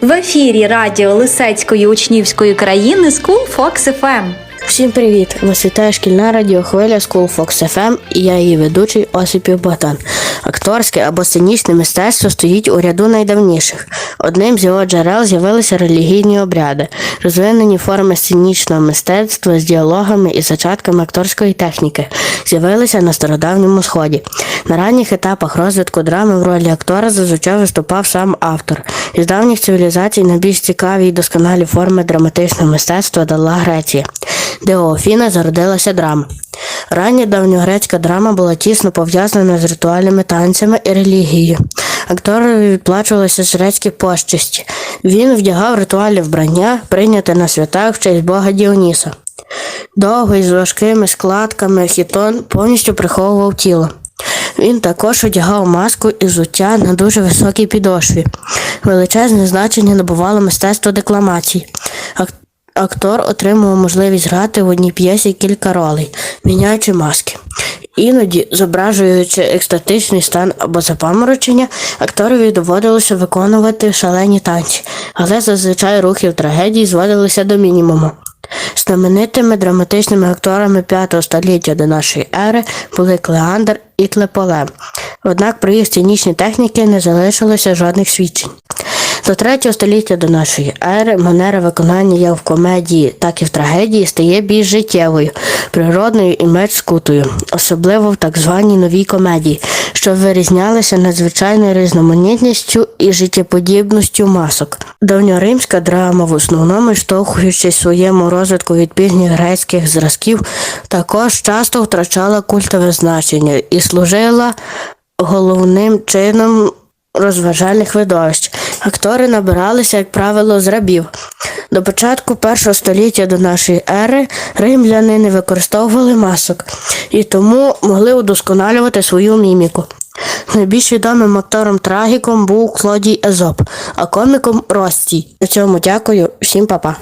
В ефірі радіо Лисецької учнівської країни School Fox FM. Всім привіт! Вас вітає шкільна радіохвиля School Fox FM і я її ведучий Осипів Богдан. Акторське або сценічне мистецтво стоїть у ряду найдавніших. Одним з його джерел з'явилися релігійні обряди, розвинені форми сценічного мистецтва з діалогами і зачатками акторської техніки, з'явилися на стародавньому сході. На ранніх етапах розвитку драми в ролі актора зазвичай виступав сам автор. Із давніх цивілізацій найбільш цікаві і досконалі форми драматичного мистецтва дала Греція, де у Афіна зародилася драма. Рання давньогрецька драма була тісно пов'язана з ритуальними танцями і релігією. Акторові відплачувалися з грецькі почесті. Він вдягав ритуальне вбрання, прийняте на святах в честь бога Діоніса. Довгий з важкими складками хітон повністю приховував тіло. Він також одягав маску і взуття на дуже високій підошві. Величезне значення набувало мистецтво декламації. Актор отримував можливість грати в одній п'єсі кілька ролей, міняючи маски. Іноді, зображуючи екстатичний стан або запаморочення, акторові доводилося виконувати шалені танці, але зазвичай рухи трагедії зводилися до мінімуму. Знаменитими драматичними акторами п'ятого століття до нашої ери були Клеандр і Клеполем. Однак про їх сценічні техніки не залишилося жодних свідчень. До третього століття до нашої ери манера виконання як в комедії, так і в трагедії стає більш життєвою, природною і менш скутою, особливо в так званій новій комедії, що вирізнялися надзвичайною різноманітністю і життєподібністю масок. Давньоримська драма, в основному штовхуючись своєму розвитку від пізніх грецьких зразків, також часто втрачала культове значення і служила головним чином розважальних видовищ. Актори набиралися, як правило, з рабів. До початку першого століття до нашої ери римляни не використовували масок і тому могли удосконалювати свою міміку. Найбільш відомим актором трагіком був Клодій Езоп, а коміком Ростій. На цьому дякую, всім па-па.